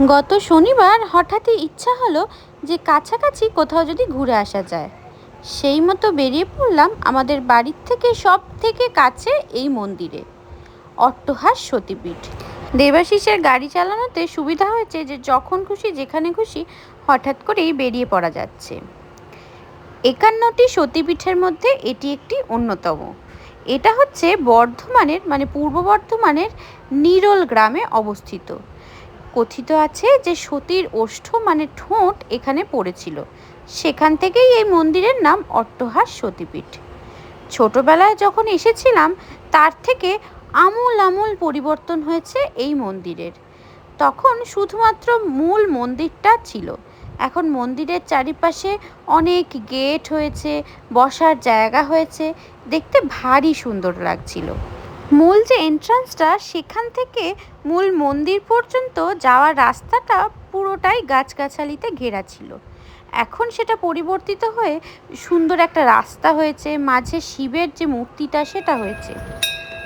গত শনিবার হঠাৎই ইচ্ছা হলো যে কাছাকাছি কোথাও যদি ঘুরে আসা যায়। সেই মতো বেরিয়ে পড়লাম আমাদের বাড়ির থেকে সব থেকে কাছে এই মন্দিরে, অট্টহাস সতীপীঠ। দেবাশিসের গাড়ি চালানোতে সুবিধা হয়েছে যে যখন খুশি, যেখানে খুশি হঠাৎ করেই বেরিয়ে পড়া যাচ্ছে। একান্নটি সতীপীঠের মধ্যে এটি একটি অন্যতম। এটা হচ্ছে বর্ধমানের মানে পূর্ব বর্ধমানের নিরল গ্রামে অবস্থিত। কথিত আছে যে সতীর ওষ্ঠ মানে ঠোঁট এখানে পড়েছিল। সেখান থেকেই এই মন্দিরের নাম অট্টহাস সতীপীঠ। ছোটবেলায় যখন এসেছিলাম, তার থেকে আমূল আমূল পরিবর্তন হয়েছে এই মন্দিরের। তখন শুধুমাত্র মূল মন্দিরটা ছিল। এখন মন্দিরের চারিপাশে অনেক গেট হয়েছে, বসার জায়গা হয়েছে। দেখতে ভারী সুন্দর লাগছিল। মূল যে এন্ট্রান্সটা সেখান থেকে মূল মন্দির পর্যন্ত যাওয়ার রাস্তাটা পুরোটাই গাছগাছালিতে ঘেরা ছিল। এখন সেটা পরিবর্তিত হয়ে সুন্দর একটা রাস্তা হয়েছে, মাঝে শিবের যে মূর্তিটা সেটা হয়েছে।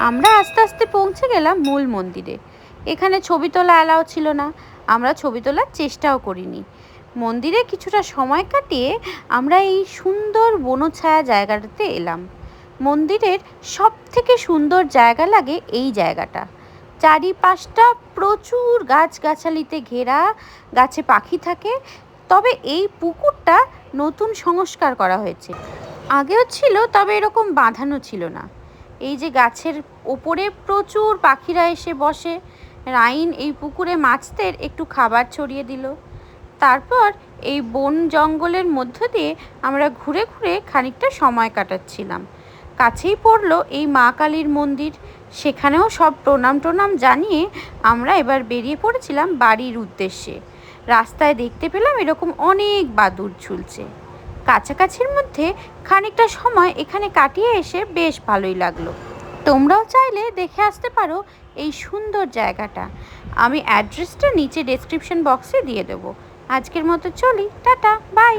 আমরা আস্তে আস্তে পৌঁছে গেলাম মূল মন্দিরে। এখানে ছবি তোলা অ্যালাও ছিল না, আমরা ছবি তোলার চেষ্টাও করিনি। মন্দিরে কিছুটা সময় কাটিয়ে আমরা এই সুন্দর বনছায়া জায়গাটাতে এলাম। মন্দিরের সব থেকে সুন্দর জায়গা লাগে এই জায়গাটা। চারিপাশটা প্রচুর গাছগাছালিতে ঘেরা, গাছে পাখি থাকে। তবে এই পুকুরটা নতুন সংস্কার করা হয়েছে। আগেও ছিল, তবে এরকম বাঁধানো ছিল না। এই যে গাছের ওপরে প্রচুর পাখিরা এসে বসে। রাইন এই পুকুরে মাছদের একটু খাবার ছড়িয়ে দিল। তারপর এই বন জঙ্গলের মধ্য দিয়ে আমরা ঘুরে ঘুরে খানিকটা সময় কাটাচ্ছিলাম। কাছেই পড়ল এই মা কালীর মন্দির। সেখানেও সব প্রণাম টোনাম জানিয়ে আমরা এবার বেরিয়ে পড়েছিলাম বাড়ির উদ্দেশ্যে। রাস্তায় দেখতে পেলাম এরকম অনেক বাদুর ঝুলছে। কাছাকাছির মধ্যে খানিকটা সময় এখানে কাটিয়ে এসে বেশ ভালোই লাগল। তোমরাও চাইলে দেখে আসতে পারো এই সুন্দর জায়গাটা। আমি অ্যাড্রেসটা নিচে ডেসক্রিপশন বক্সে দিয়ে দেবো। আজকের মতো চলি, টাটা বাই